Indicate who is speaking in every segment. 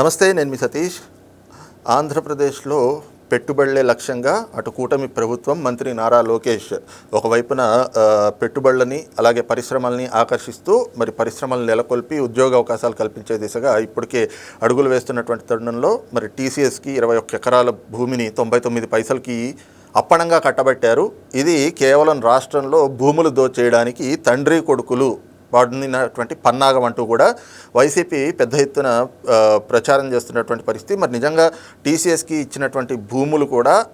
Speaker 1: నమస్తే నేను మీ సతీష్. ఆంధ్రప్రదేశ్లో పెట్టుబడులే లక్ష్యంగా అటు కూటమి ప్రభుత్వం మంత్రి నారా లోకేష్ ఒకవైపున పెట్టుబడులని అలాగే పరిశ్రమల్ని ఆకర్షిస్తూ మరి పరిశ్రమలను నెలకొల్పి ఉద్యోగ అవకాశాలు కల్పించే దిశగా ఇప్పటికే అడుగులు వేస్తున్నటువంటి తరుణంలో మరి టీసీఎస్కి ఇరవై ఒక్క ఎకరాల భూమిని తొంభై తొమ్మిది పైసలకి అప్పణంగా కట్టబెట్టారు. ఇది కేవలం రాష్ట్రంలో భూములు దోచేయడానికి తండ్రి కొడుకులు వాడినటువంటి పన్నాగం అంటూ కూడా వైసీపీ పెద్ద ఎత్తున ప్రచారం చేస్తున్నటువంటి పరిస్థితి. మరి నిజంగా టీసీఎస్కి ఇచ్చినటువంటి భూములు కూడా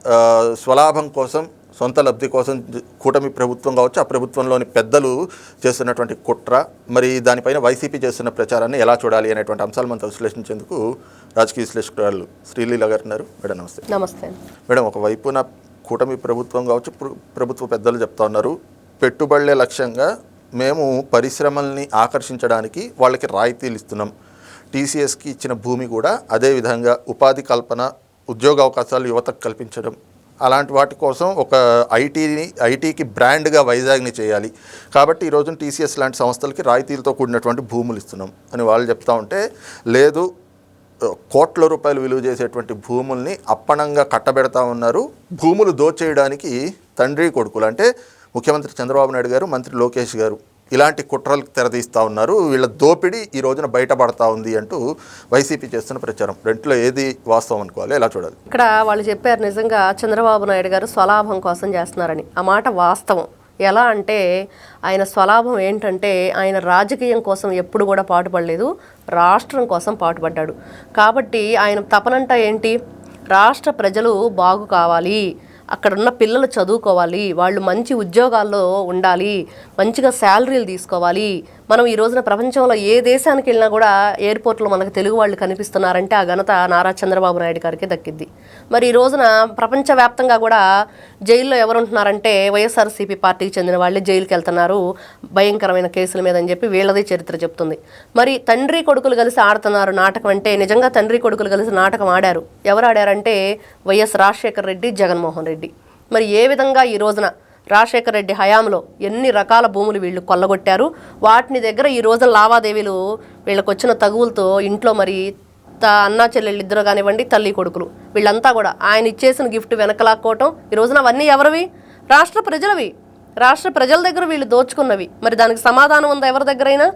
Speaker 1: స్వలాభం కోసం సొంత లబ్ధి కోసం కూటమి ప్రభుత్వం కావచ్చు ఆ ప్రభుత్వంలోని పెద్దలు చేస్తున్నటువంటి కుట్ర మరి దానిపైన వైసీపీ చేస్తున్న ప్రచారాన్ని ఎలా చూడాలి అనేటువంటి అంశాలు మనతో విశ్లేషించేందుకు రాజకీయ విశ్లేషకురాలు శ్రీలీల గారు ఉన్నారు. మేడం నమస్తే.
Speaker 2: నమస్తే.
Speaker 1: మేడం ఒకవైపున కూటమి ప్రభుత్వం కావచ్చు ప్ర- ప్రభుత్వ పెద్దలు చెప్తా ఉన్నారు. పెట్టుబడులే లక్ష్యంగా మేము పరిశ్రమల్ని ఆకర్షించడానికి వాళ్ళకి రాయితీలు ఇస్తున్నాం. టీసీఎస్కి ఇచ్చిన భూమి కూడా అదే విధంగా ఉపాధి కల్పన ఉద్యోగ అవకాశాలు యువతకు కల్పించడం. అలాంటి వాటి కోసం ఒక ఐటీని ఐటీకి బ్రాండ్గా వైజాగ్ని చేయాలి. కాబట్టి ఈరోజు టీసీఎస్ లాంటి సంస్థలకి రాయితీలతో కూడినటువంటి భూములు ఇస్తున్నాం. అని వాళ్ళు చెప్తా ఉంటే లేదు కోట్ల రూపాయలు విలువ చేసేటువంటి భూముల్ని అప్పణంగా కట్టబెడతా ఉన్నారు. భూములు దోచేయడానికి తండ్రి కొడుకులు. అంటే ముఖ్యమంత్రి చంద్రబాబు నాయుడు గారు మంత్రి లోకేష్ గారు ఇలాంటి కుట్రలకు తెరదీస్తూ ఉన్నారు. వీళ్ళ దోపిడీ ఈ రోజున బయటపడతా ఉంది అంటూ వైసీపీ చేస్తున్న ప్రచారం. రెంట్లో ఏది వాస్తవం అనుకోవాలి? ఎలా చూడాలి?
Speaker 2: ఇక్కడ వాళ్ళు చెప్పారు నిజంగా చంద్రబాబు నాయుడు గారు స్వలాభం కోసం చేస్తున్నారని. ఆ మాట వాస్తవం. ఎలా అంటే ఆయన స్వలాభం ఏంటంటే ఆయన రాజకీయం కోసం ఎప్పుడు కూడా పాటుపడలేదు. రాష్ట్రం కోసం పాటుపడ్డాడు. కాబట్టి ఆయన తపనంట ఏంటి? రాష్ట్ర ప్రజలు బాగు కావాలి. అక్కడ ఉన్న పిల్లలు చదువుకోవాలి వాళ్ళు మంచి ఉద్యోగాల్లో ఉండాలి మంచిగా శాలరీలు తీసుకోవాలి. మనం ఈ రోజున ప్రపంచంలో ఏ దేశానికి వెళ్ళినా కూడా ఎయిర్పోర్ట్లో మనకు తెలుగు వాళ్ళు కనిపిస్తున్నారంటే ఆ ఘనత నారా చంద్రబాబు నాయుడు గారికి దక్కింది మరి ఈ రోజున ప్రపంచవ్యాప్తంగా కూడా జైల్లో ఎవరు ఉంటున్నారంటే వైఎస్ఆర్సీపీ పార్టీకి చెందిన వాళ్ళే జైలుకి వెళ్తున్నారు. భయంకరమైన కేసుల మీద అని చెప్పి వీళ్ళదే చరిత్ర చెప్తుంది. మరి తండ్రి కొడుకులు కలిసి ఆడుతున్నారు నాటకం అంటే నిజంగా తండ్రి కొడుకులు కలిసి నాటకం ఆడారు. ఎవరు ఆడారంటే వైఎస్ రాజశేఖర్ రెడ్డి జగన్మోహన్ రెడ్డి. మరి ఏ విధంగా ఈ రోజున రాజశేఖర రెడ్డి హయాంలో ఎన్ని రకాల భూములు వీళ్ళు కొల్లగొట్టారు? వాటిని దగ్గర ఈ రోజున లావాదేవీలు వీళ్ళకి వచ్చిన తగువులతో ఇంట్లో మరి త అన్నా చెల్లెళ్ళు ఇద్దరు కానివ్వండి తల్లి కొడుకులు. వీళ్ళంతా కూడా ఆయన ఇచ్చేసిన గిఫ్ట్ వెనకలాక్కోవటం. ఈ రోజున అవన్నీ ఎవరివి? రాష్ట్ర ప్రజలవి. రాష్ట్ర ప్రజల దగ్గర వీళ్ళు దోచుకున్నవి. మరి దానికి సమాధానం ఉందా ఎవరి దగ్గరైనా?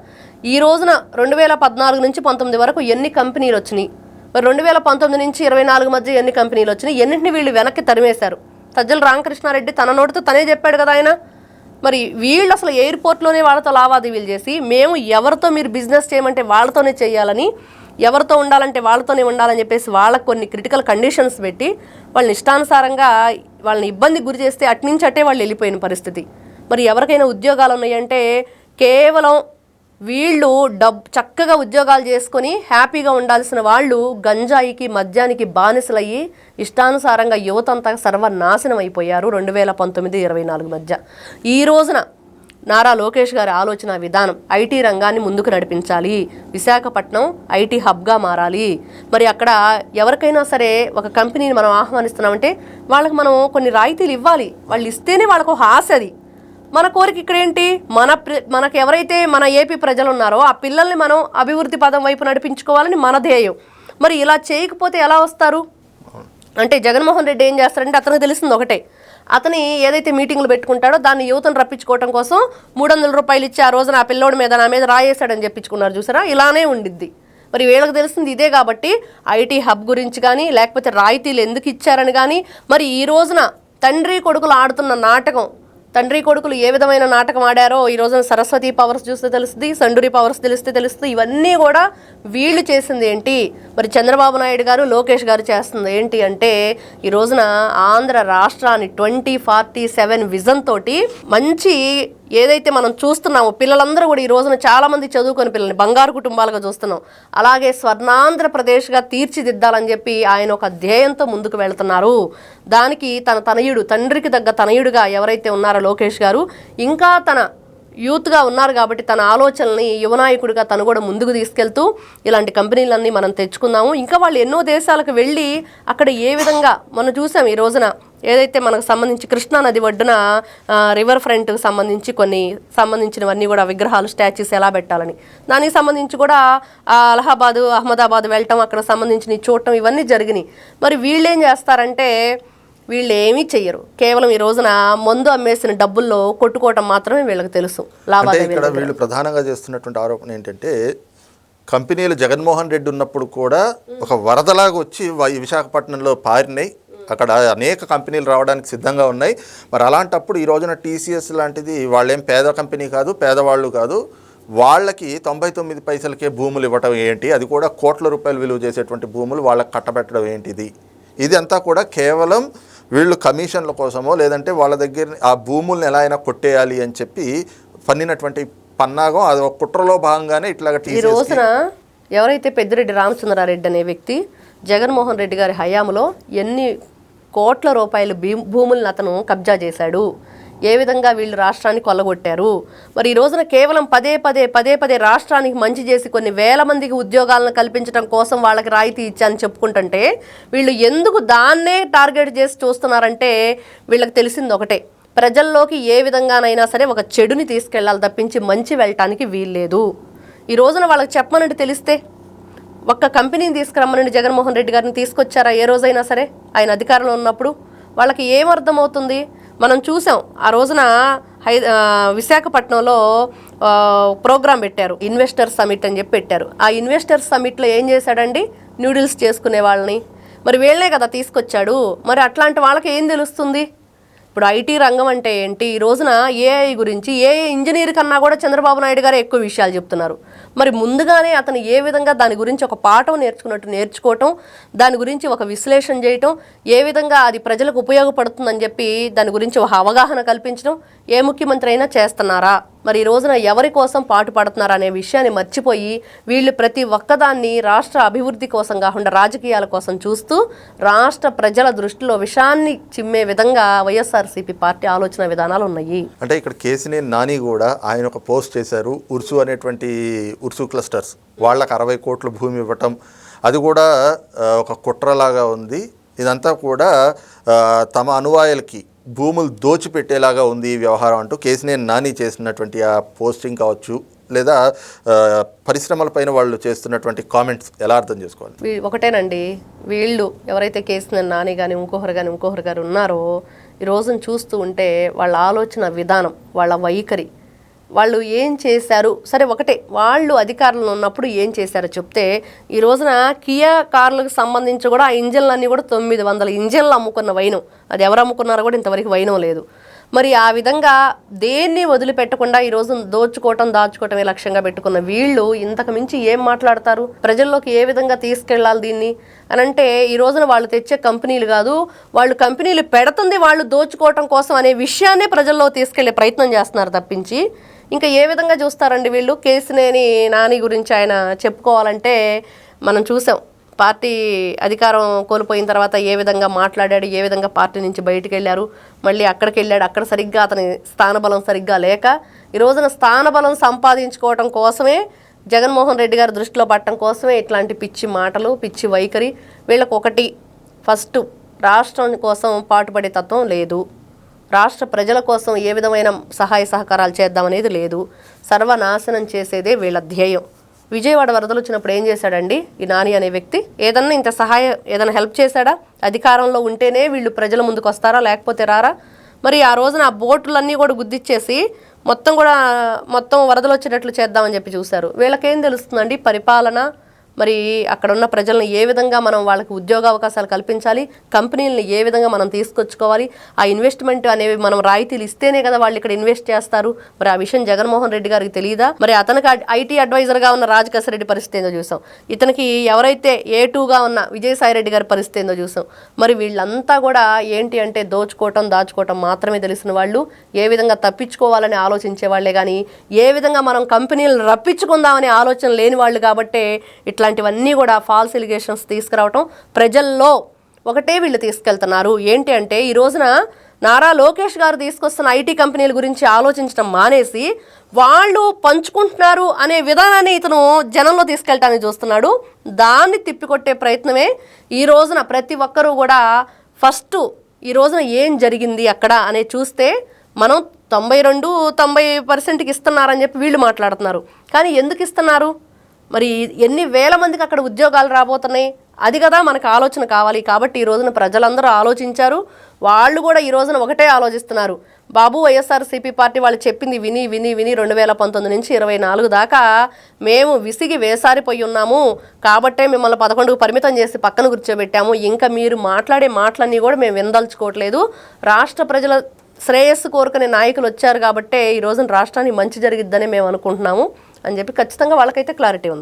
Speaker 2: ఈ రోజున రెండు వేల పద్నాలుగు నుంచి పంతొమ్మిది వరకు ఎన్ని కంపెనీలు వచ్చినాయి? మరి రెండు వేల పంతొమ్మిది నుంచి ఇరవై నాలుగు మధ్య ఎన్ని కంపెనీలు వచ్చినాయి? ఎన్నింటిని వీళ్ళు వెనక్కి తరిమేశారు? సజ్జల రామకృష్ణారెడ్డి తన నోటితో తనే చెప్పాడు కదా ఆయన. మరి వీళ్ళు అసలు ఎయిర్పోర్ట్లోనే వాళ్ళతో లావాదేవీలు చేసి మేము ఎవరితో మీరు బిజినెస్ చేయమంటే వాళ్ళతోనే చేయాలని ఎవరితో ఉండాలంటే వాళ్ళతోనే ఉండాలని చెప్పేసి వాళ్ళకు కొన్ని క్రిటికల్ కండిషన్స్ పెట్టి వాళ్ళని ఇష్టానుసారంగా వాళ్ళని ఇబ్బంది గురి చేస్తే అట్నుంచి అట్టే వాళ్ళు వెళ్ళిపోయిన పరిస్థితి. మరి ఎవరికైనా ఉద్యోగాలు ఉన్నాయంటే కేవలం వీళ్ళు డబ్ చక్కగా ఉద్యోగాలు చేసుకొని హ్యాపీగా ఉండాల్సిన వాళ్ళు గంజాయికి మద్యానికి బానిసలయ్యి ఇష్టానుసారంగా యువతంతా సర్వనాశనం అయిపోయారు రెండు వేల పంతొమ్మిది ఇరవై నాలుగు మధ్య. ఈ రోజున నారా లోకేష్ గారి ఆలోచన విధానం ఐటీ రంగాన్ని ముందుకు నడిపించాలి విశాఖపట్నం ఐటీ హబ్గా మారాలి. మరి అక్కడ ఎవరికైనా సరే ఒక కంపెనీని మనం ఆహ్వానిస్తున్నామంటే వాళ్ళకి మనం కొన్ని రాయితీలు ఇవ్వాలి. వాళ్ళు ఇస్తేనే వాళ్ళకు ఒక ఆశ అది. మన కోరిక ఇక్కడ ఏంటి మన ప్ర- మనకు ఎవరైతే మన ఏపీ ప్రజలు ఉన్నారో ఆ పిల్లల్ని మనం అభివృద్ధి పదం వైపు నడిపించుకోవాలని మన ధ్యేయం. మరి ఇలా చేయకపోతే ఎలా వస్తారు? అంటే జగన్మోహన్ రెడ్డి ఏం చేస్తారంటే అతనికి తెలిసింది ఒకటే. అతని ఏదైతే మీటింగ్లు పెట్టుకుంటాడో దాన్ని యువతను రప్పించుకోవడం కోసం మూడు వందల రూపాయలు ఇచ్చి ఆ రోజున ఆ పిల్లోడి మీద నా మీద రాయేశాడని చెప్పించుకున్నారు చూసారా? ఇలానే ఉండిద్ది. మరి వీళ్ళకి తెలిసింది ఇదే కాబట్టి ఐటీ హబ్ గురించి కానీ లేకపోతే రాయితీలు ఎందుకు ఇచ్చారని కానీ మరి ఈ రోజున తండ్రి కొడుకులు ఆడుతున్న నాటకం తండ్రి కొడుకులు ఏ విధమైన నాటకం ఆడారో ఈ రోజున సరస్వతి పవర్స్ చూస్తే తెలుస్తుంది సండూరి పవర్స్ తెలిస్తే తెలుస్తుంది. ఇవన్నీ కూడా వీళ్ళు చేసింది ఏంటి? మరి చంద్రబాబు నాయుడు గారు లోకేష్ గారు చేస్తుంది ఏంటి అంటే ఈ రోజున ఆంధ్ర రాష్ట్రాన్ని ట్వంటీ ఫార్టీ సెవెన్ విజన్ తోటి మంచి ఏదైతే మనం చూస్తున్నామో పిల్లలందరూ కూడా ఈ రోజున చాలా మంది చదువుకొని పిల్లల్ని బంగారు కుటుంబాలుగా చూస్తున్నాం. అలాగే స్వర్ణాంధ్రప్రదేశ్గా తీర్చిదిద్దాలని చెప్పి ఆయన ఒక ధ్యేయంతో ముందుకు వెళ్తున్నారు. దానికి తన తనయుడు తండ్రికి తగ్గ తనయుడుగా ఎవరైతే ఉన్నారో లోకేష్ గారు ఇంకా తన యూత్గా ఉన్నారు కాబట్టి తన ఆలోచనల్ని యువనాయకుడిగా తను కూడా ముందుకు తీసుకెళ్తూ ఇలాంటి కంపెనీలన్నీ మనం తెచ్చుకుందాము. ఇంకా వాళ్ళు ఎన్నో దేశాలకు వెళ్ళి అక్కడ ఏ విధంగా మనం చూసాం ఈ రోజున ఏదైతే మనకు సంబంధించి కృష్ణా నది ఒడ్డున రివర్ ఫ్రంట్కి సంబంధించి కొన్ని సంబంధించినవన్నీ కూడా విగ్రహాలు స్టాచ్యూస్ ఎలా పెట్టాలని. దానికి సంబంధించి కూడా అలహాబాదు అహ్మదాబాద్ వెళ్ళటం అక్కడ సంబంధించిన చూడటం ఇవన్నీ జరిగినాయి. మరి వీళ్ళు ఏం చేస్తారంటే వీళ్ళు ఏమీ చెయ్యరు. కేవలం ఈ రోజున మందు అమ్మేసిన డబ్బుల్లో కొట్టుకోవటం మాత్రమే వీళ్ళకి తెలుసు.
Speaker 1: ఇక్కడ వీళ్ళు ప్రధానంగా చేస్తున్నటువంటి ఆరోపణ ఏంటంటే కంపెనీలు జగన్మోహన్ రెడ్డి ఉన్నప్పుడు కూడా ఒక వరదలాగా వచ్చి విశాఖపట్నంలో పారినాయి. అక్కడ అనేక కంపెనీలు రావడానికి సిద్ధంగా ఉన్నాయి. మరి అలాంటప్పుడు ఈ రోజున టీసీఎస్ లాంటిది వాళ్ళేం పేద కంపెనీ కాదు పేదవాళ్ళు కాదు. వాళ్ళకి తొంభై తొమ్మిది పైసలకే భూములు ఇవ్వటం ఏంటి? అది కూడా కోట్ల రూపాయలు విలువ చేసేటువంటి భూములు వాళ్ళకి కట్టబెట్టడం ఏంటిది ఇది? అంతా కూడా కేవలం వీళ్ళు కమిషన్ల కోసమో లేదంటే వాళ్ళ దగ్గర ఆ భూముల్ని ఎలా అయినా కొట్టేయాలి అని చెప్పి పన్నినటువంటి పన్నాగం అది ఒక కుట్రలో భాగంగానే ఇట్లాగ
Speaker 2: ఈ రోజున ఎవరైతే పెద్దిరెడ్డి రామచంద్రారెడ్డి అనే వ్యక్తి జగన్మోహన్ రెడ్డి గారి హయాంలో ఎన్ని కోట్ల రూపాయల భూములను అతను కబ్జా చేశాడు. ఏ విధంగా వీళ్ళు రాష్ట్రాన్ని కొల్లగొట్టారు? మరి ఈ రోజున కేవలం పదే పదే పదే పదే రాష్ట్రానికి మంచి చేసి కొన్ని వేల మందికి ఉద్యోగాలను కల్పించడం కోసం వాళ్ళకి రాయితీ ఇచ్చాని చెప్పుకుంటుంటే వీళ్ళు ఎందుకు దాన్నే టార్గెట్ చేసి చూస్తున్నారంటే వీళ్ళకి తెలిసింది ఒకటే. ప్రజల్లోకి ఏ విధంగానైనా సరే ఒక చెడుని తీసుకెళ్ళాలి తప్పించి మంచి వెళ్ళటానికి వీల్లేదు. ఈ రోజున వాళ్ళకి చెప్పమనంటే తెలిస్తే ఒక్క కంపెనీని తీసుకురమ్మనండి జగన్మోహన్ రెడ్డి గారిని తీసుకొచ్చారా? ఏ రోజైనా సరే ఆయన అధికారంలో ఉన్నప్పుడు వాళ్ళకి ఏం అర్థమవుతుంది? మనం చూసాం ఆ రోజున హై విశాఖపట్నంలో ప్రోగ్రాం పెట్టారు ఇన్వెస్టర్ సమిట్ అని చెప్పి పెట్టారు. ఆ ఇన్వెస్టర్ సమిట్లో ఏం చేశాడండి? నూడిల్స్ చేసుకునే వాళ్ళని. మరి వీళ్ళే కదా తీసుకొచ్చాడు. మరి అట్లాంటి వాళ్ళకి ఏం తెలుస్తుంది? ఇప్పుడు ఐటీ రంగం అంటే ఏంటి? ఈ రోజున ఏఐ గురించి ఏఐ ఇంజనీర్ కన్నా కూడా చంద్రబాబు నాయుడు గారే ఎక్కువ విషయాలు చెప్తున్నారు. మరి ముందుగానే అతను ఏ విధంగా దాని గురించి ఒక పాఠం నేర్చుకున్నట్టు నేర్చుకోవటం దాని గురించి ఒక విశ్లేషణ చేయటం ఏ విధంగా అది ప్రజలకు ఉపయోగపడుతుందని చెప్పి దాని గురించి ఒక అవగాహన కల్పించడం ఏ ముఖ్యమంత్రి అయినా చేస్తున్నారా? మరి ఈ రోజున ఎవరి కోసం పాటు పాడుతున్నారు అనే విషయాన్ని మర్చిపోయి వీళ్ళు ప్రతి ఒక్కదాన్ని రాష్ట్ర అభివృద్ధి కోసం కాకుండా రాజకీయాల కోసం చూస్తూ రాష్ట్ర ప్రజల దృష్టిలో విషాన్ని చిమ్మే విధంగా వైఎస్ఆర్సీపీ పార్టీ ఆలోచన విధానాలు ఉన్నాయి.
Speaker 1: అంటే ఇక్కడ కేసినేని నాని కూడా ఆయన ఒక పోస్ట్ చేశారు ఉర్సు అనేటువంటి ఉర్సు క్లస్టర్స్. వాళ్ళకి అరవై కోట్ల భూమి ఇవ్వటం అది కూడా ఒక కుట్రలాగా ఉంది. ఇదంతా కూడా తమ అనువాయులకి భూములు దోచిపెట్టేలాగా ఉంది ఈ వ్యవహారం అంటూ కేసినేని నాని చేసినటువంటి ఆ పోస్టింగ్ కావచ్చు లేదా పరిశ్రమలపైన వాళ్ళు చేస్తున్నటువంటి కామెంట్స్ ఎలా అర్థం చేసుకోవాలి?
Speaker 2: వీ ఒకటేనండి. వీళ్ళు ఎవరైతే కేసిన నాని కానీ ఇంకొకరు కానీ ఇంకొకరు గారు ఉన్నారో ఈ రోజును చూస్తూ ఉంటే వాళ్ళ ఆలోచన విధానం వాళ్ళ వైఖరి వాళ్ళు ఏం చేశారు? సరే ఒకటే. వాళ్ళు అధికారంలో ఉన్నప్పుడు ఏం చేశారో చెప్తే ఈ రోజున కియా కార్లకు సంబంధించి కూడా ఆ ఇంజన్లు అన్నీ కూడా తొమ్మిది వందల ఇంజన్లు అమ్ముకున్న వైనం. అది ఎవరు అమ్ముకున్నారో కూడా ఇంతవరకు వైనం లేదు. మరి ఆ విధంగా దేన్ని వదిలిపెట్టకుండా ఈ దోచుకోవటం దాచుకోవటమే లక్ష్యంగా పెట్టుకున్న వీళ్ళు ఇంతకు మించి ఏం మాట్లాడతారు? ప్రజల్లోకి ఏ విధంగా తీసుకెళ్ళాలి దీన్ని? అని అంటే ఈ రోజున వాళ్ళు తెచ్చే కంపెనీలు కాదు వాళ్ళు కంపెనీలు పెడుతుంది వాళ్ళు దోచుకోవటం కోసం అనే విషయాన్ని ప్రజల్లో తీసుకెళ్ళే ప్రయత్నం చేస్తున్నారు తప్పించి ఇంకా ఏ విధంగా చూస్తారండి వీళ్ళు? కేసినేని నాని గురించి ఆయన చెప్పుకోవాలంటే మనం చూసాం. పార్టీ అధికారం కోల్పోయిన తర్వాత ఏ విధంగా మాట్లాడాడు ఏ విధంగా పార్టీ నుంచి బయటకు వెళ్ళారు మళ్ళీ అక్కడికి వెళ్ళాడు అక్కడ సరిగ్గా అతని స్థానబలం సరిగ్గా లేక ఈ రోజున స్థానబలం సంపాదించుకోవటం కోసమే జగన్మోహన్ రెడ్డి గారు దృష్టిలో పట్టడం కోసమే ఇట్లాంటి పిచ్చి మాటలు పిచ్చి వైఖరి వీళ్ళకు ఒకటి ఫస్ట్ రాష్ట్రం కోసం పాటుపడే తత్వం లేదు. రాష్ట్ర ప్రజల కోసం ఏ విధమైన సహాయ సహకారాలు చేద్దామనేది లేదు. సర్వనాశనం చేసేదే వీళ్ళ ధ్యేయం. విజయవాడ వరదలు వచ్చినప్పుడు ఏం చేశాడండి? ఈ నాని అనే వ్యక్తి ఏదన్నా ఇంత సహాయం ఏదైనా హెల్ప్ చేశాడా? అధికారంలో ఉంటేనే వీళ్ళు ప్రజల ముందుకు వస్తారా లేకపోతే రారా? మరి ఆ రోజున ఆ బోట్లన్నీ కూడా గుద్దిచ్చేసి మొత్తం కూడా మొత్తం వరదలు వచ్చేటట్లు చేద్దామని చెప్పి చూశారు. వీళ్ళకేం తెలుస్తుందండి? పరిపాలన మరి అక్కడ ఉన్న ప్రజలను ఏ విధంగా మనం వాళ్ళకి ఉద్యోగ అవకాశాలు కల్పించాలి కంపెనీలను ఏ విధంగా మనం తీసుకొచ్చుకోవాలి ఆ ఇన్వెస్ట్మెంట్ అనేవి మనం రాయితీలు ఇస్తేనే కదా వాళ్ళు ఇక్కడ ఇన్వెస్ట్ చేస్తారు. మరి ఆ విషయం జగన్మోహన్ రెడ్డి గారికి తెలియదా మరి అతనికి ఐటీ అడ్వైజర్గా ఉన్న రాజకేశ రెడ్డి పరిస్థితి ఏందో చూసాం. ఇతనికి ఎవరైతే ఏ టూగా ఉన్న విజయసాయి రెడ్డి గారి పరిస్థితి ఏందో చూసాం. మరి వీళ్ళంతా కూడా ఏంటి అంటే దోచుకోవటం దాచుకోవటం మాత్రమే తెలిసిన వాళ్ళు. ఏ విధంగా తప్పించుకోవాలని ఆలోచించే వాళ్ళే కానీ ఏ విధంగా మనం కంపెనీలను రప్పించుకుందామనే ఆలోచన లేని వాళ్ళు కాబట్టే ఇట్లా ఇట్లాంటివన్నీ కూడా ఫాల్స్ ఎలిగేషన్స్ తీసుకురావటం ప్రజల్లో ఒకటే వీళ్ళు తీసుకెళ్తున్నారు. ఏంటి అంటే ఈ రోజున నారా లోకేష్ గారు తీసుకొస్తున్న ఐటీ కంపెనీల గురించి ఆలోచించడం మానేసి వాళ్ళు పంచుకుంటున్నారు అనే విధానాన్ని ఇతను జనంలో తీసుకెళ్ళటానికి చూస్తున్నాడు. దాన్ని తిప్పికొట్టే ప్రయత్నమే ఈ రోజున ప్రతి ఒక్కరూ కూడా ఫస్ట్ ఈ రోజున ఏం జరిగింది అక్కడ అనే చూస్తే మనం తొంభై రెండు తొంభై పర్సెంట్కి ఇస్తున్నారని చెప్పి వీళ్ళు మాట్లాడుతున్నారు. కానీ ఎందుకు ఇస్తున్నారు? మరి ఎన్ని వేల మందికి అక్కడ ఉద్యోగాలు రాబోతున్నాయి? అది కదా మనకు ఆలోచన కావాలి. కాబట్టి ఈ రోజున ప్రజలందరూ ఆలోచించారు. వాళ్ళు కూడా ఈ రోజున ఒకటే ఆలోచిస్తున్నారు. బాబు వైఎస్ఆర్సీపీ పార్టీ వాళ్ళు చెప్పింది విని విని విని రెండు వేల పంతొమ్మిది నుంచి ఇరవై నాలుగు దాకా మేము విసిగి వేసారిపోయి ఉన్నాము. కాబట్టే మిమ్మల్ని పదకొండుకు పరిమితం చేసి పక్కన కూర్చోబెట్టాము. ఇంకా మీరు మాట్లాడే మాటలన్నీ కూడా మేము విందల్చుకోవట్లేదు రాష్ట్ర ప్రజల శ్రేయస్సు కోరుకునే నాయకులు వచ్చారు కాబట్టే ఈ రోజున రాష్ట్రానికి మంచి జరిగిద్దని మేము అనుకుంటున్నాము. అని చెప్పి ఖచ్చితంగా వాళ్ళకైతే క్లారిటీ ఉంది.